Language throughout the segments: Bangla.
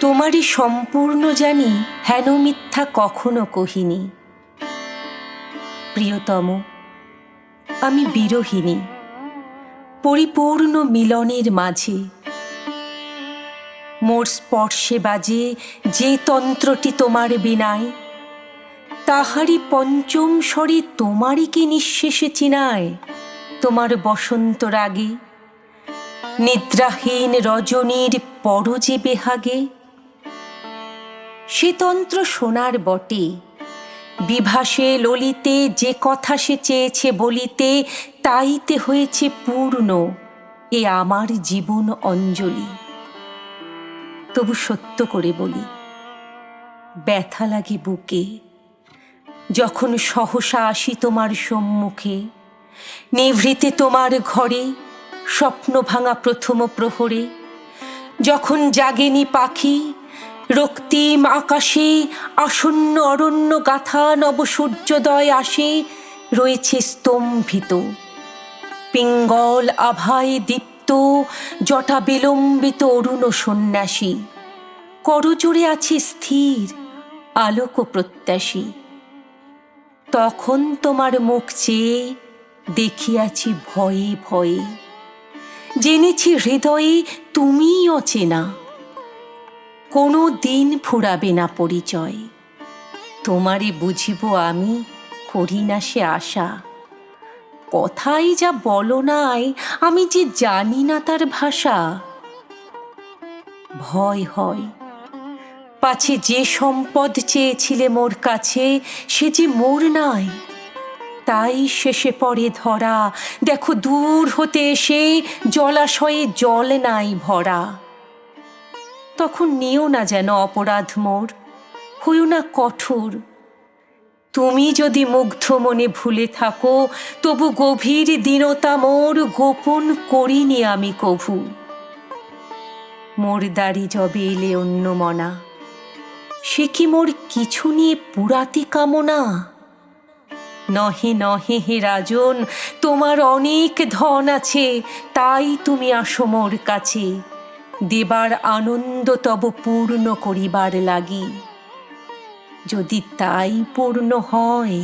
তোমারই সম্পূর্ণ জানি হেন মিথ্যা কখনো কহিনি। প্রিয়তম, আমি বিরহিনী পরিপূর্ণ মিলনের মাঝে। মোর স্পর্শে বাজে যে তন্ত্রটি তোমার বিনায়, তাহারই পঞ্চম স্বরে তোমারই কি নিঃশেষে চিনায়? তোমার বসন্ত রাগে, নিদ্রাহীন রজনীর পরজে বেহাগে সে তন্ত্র শোনার বটে। বিভাসে ললিতে যে কথা সে চেয়েছে বলিতে, তাইতে হয়েছে পূর্ণ, এ আমার জীবন অঞ্জলি। তবু সত্য করে বলি, ব্যথা লাগে বুকে। যখন সহসা আসি তোমার সম্মুখে, নিভৃতে তোমার ঘরে, স্বপ্ন ভাঙা প্রথম প্রহরে, যখন জাগেনি পাখি রক্তিম আকাশে আসন্ন অরণ্য গাথা নব সূর্যোদয় আসে, রয়েছে স্তম্ভিত। পিঙ্গল আভায় দীপ্ত, জটা বিলম্বিত অরুণ সন্ন্যাসী। করজোড়ে আছে স্থির, আলোক প্রত্যাশী। তখন তোমার মুখ চেয়ে দেখিয়াছি ভয়ে ভয়ে। জেনেছি হৃদয়ে তুমিই অচেনা কোনো দিন ফুরাবে না পরিচয়। তোমারে বুঝিব আমি করি না সে আশা। কথাই যা বলো নাই, আমি যে জানি না তার ভাষা। ভয় হয়। পাছে যে সম্পদ চেয়েছিলে মোর কাছে, সে যে মোর নাই। তাই শেষে পড়ে ধরা। দেখো দূর হতে এসে জলাশয়ে জল নাই ভরা। তখন নিও না যেন অপরাধ মোর, হইও না কঠোর। তুমি যদি মুগ্ধ মনে ভুলে থাকো, তবু গভীর দীনতা মোর গোপন করিনি আমি কভু। মোর দাড়ি জবে এলে অন্য মনা, সে কি মোর কিছু নিয়ে পুরাতি কামনা? নহে নহে হে রাজন, তোমার অনেক ধন আছে, তাই তুমি আসো মোর কাছে। দেবার আনন্দ তব পূর্ণ করিবার লাগি। যদি তাই পূর্ণ হয়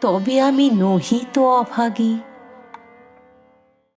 তবে আমি নহিত অভাগী।